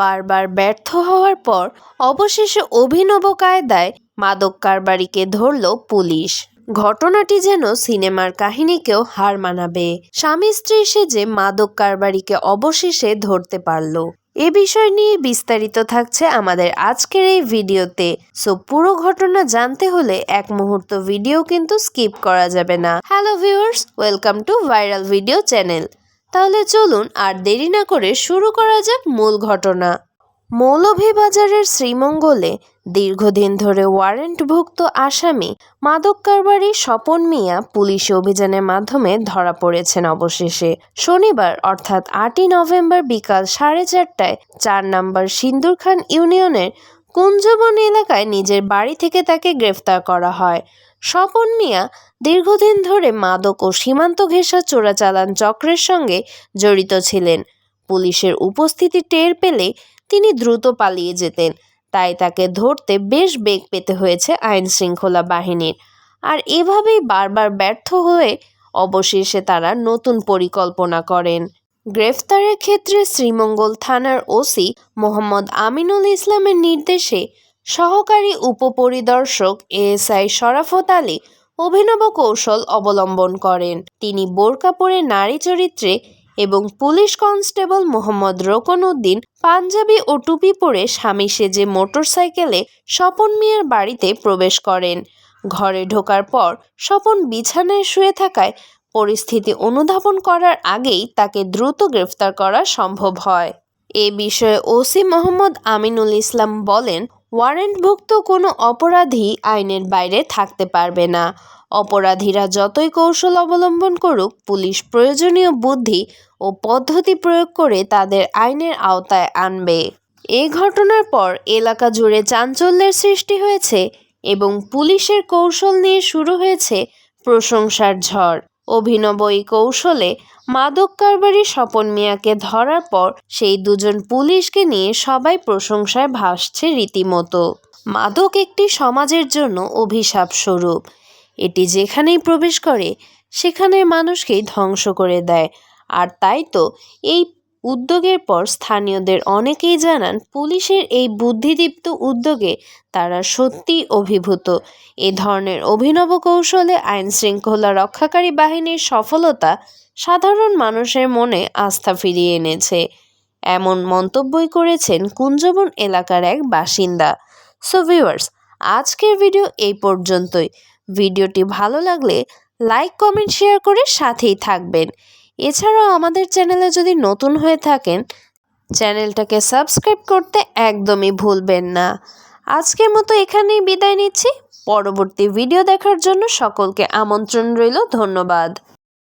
বারবার ব্যর্থ হওয়ার পর অবশেষে অভিনব কায়দায় মাদক কারবারিকে ধরল পুলিশ। ঘটনাটি যেন সিনেমার কাহিনীকেও হার মানাবে। স্বামী স্ত্রী সেজে মাদক কারবারিকে অবশেষে ধরতে পারল, এ বিষয় নিয়ে বিস্তারিত থাকছে আমাদের আজকের এই ভিডিওতে। সো পুরো ঘটনা জানতে হলে এক মুহূর্ত ভিডিও কিন্তু স্কিপ করা যাবে না। Hello viewers, welcome to viral video channel. তাহলে চলুন আর দেরি না করে শুরু করা যাক মূল ঘটনা। মৌলভীবাজারের শ্রীমঙ্গলে দীর্ঘদিন ধরে ওয়ারেন্টভুক্ত আসামি মাদক কারবারি স্বপন মিয়া পুলিশ অভিযানের মাধ্যমে ধরা পড়েছেন অবশেষে। শনিবার, অর্থাৎ আটই নভেম্বর বিকাল সাড়ে চারটায় চার নম্বর সিন্দুরখান ইউনিয়নের কুঞ্জবন এলাকায় নিজের বাড়ি থেকে তাকে গ্রেফতার করা হয়। স্বপন মিয়া দীর্ঘদিন ধরে মাদক ও সীমান্ত ঘেঁষা চোরাচালান চক্রের সঙ্গে জড়িত ছিলেন। পুলিশের উপস্থিতি টের পেলে তিনি দ্রুত পালিয়ে যেতেন। তাই তাকে ধরতে বেশ বেগ পেতে হয়েছে আইন শৃঙ্খলা বাহিনীর। আর এভাবেই বারবার ব্যর্থ হয়ে অবশেষে তারা নতুন পরিকল্পনা করেন। গ্রেফতারের ক্ষেত্রে শ্রীমঙ্গল থানার ওসি মোহাম্মদ আমিনুল ইসলামের নির্দেশে সহকারী উপপরিদর্শক এএসআই শরাফত আলী অভিনব কৌশল অবলম্বন করেন। তিনি বোরকা পরে নারী চরিত্রে এবং পুলিশ কনস্টেবল মোহাম্মদ রোকন উদ্দিন পাঞ্জাবি ও টুপি পরে স্বামী সেজে মোটরসাইকেলে স্বপন মিয়ার বাড়িতে প্রবেশ করেন। ঘরে ঢোকার পর স্বপন বিছানায় শুয়ে থাকায় পরিস্থিতি অনুধাবন করার আগেই তাকে দ্রুত গ্রেফতার করা সম্ভব হয়। এ বিষয়ে ওসি মোহাম্মদ আমিনুল ইসলাম বলেন ওয়ারেন্টভুক্ত কোনো অপরাধী আইনের বাইরে থাকতে পারবে না। অপরাধীরা যতই কৌশল অবলম্বন করুক, পুলিশ প্রয়োজনীয় বুদ্ধি ও পদ্ধতি প্রয়োগ করে তাদের আইনের আওতায় আনবে। এ ঘটনার পর এলাকা জুড়ে চাঞ্চল্যের সৃষ্টি হয়েছে এবং পুলিশের কৌশল নিয়ে শুরু হয়েছে প্রশংসার ঝড়। অভিনব এই কৌশলে মাদক কারবারি স্বপন মিয়াকে ধরার পর সেই দুজন পুলিশকে নিয়ে সবাই প্রশংসায় ভাসছে রীতিমতো। মাদক একটি সমাজের জন্য অভিশাপ স্বরূপ। এটি যেখানেই প্রবেশ করে সেখানে মানুষকে ধ্বংস করে দেয়। আর তাই তো এই উদ্যোগের পর স্থানীয়দের অনেকেই জানান, পুলিশের এই বুদ্ধিদীপ্ত উদ্যোগে তারা সত্যিই অভিভূত। এ ধরনের অভিনব কৌশলে আইন শৃঙ্খলা রক্ষাকারী বাহিনীর সফলতা সাধারণ মানুষের মনে আস্থা ফিরিয়ে এনেছে। এমন মন্তব্যই করেছেন কুঞ্জবন এলাকার এক বাসিন্দা। সো ভিউয়ার্স আজকের ভিডিও এই পর্যন্তই। ভিডিওটি ভালো লাগলে লাইক, কমেন্ট, শেয়ার করে সাথেই থাকবেন। এছাড়াও আমাদের চ্যানেলে যদি নতুন হয়ে থাকেন, চ্যানেলটাকে সাবস্ক্রাইব করতে একদমই ভুলবেন না। আজকের মতো এখানেই বিদায় নিচ্ছি। পরবর্তী ভিডিও দেখার জন্য সকলকে আমন্ত্রণ রইল। ধন্যবাদ।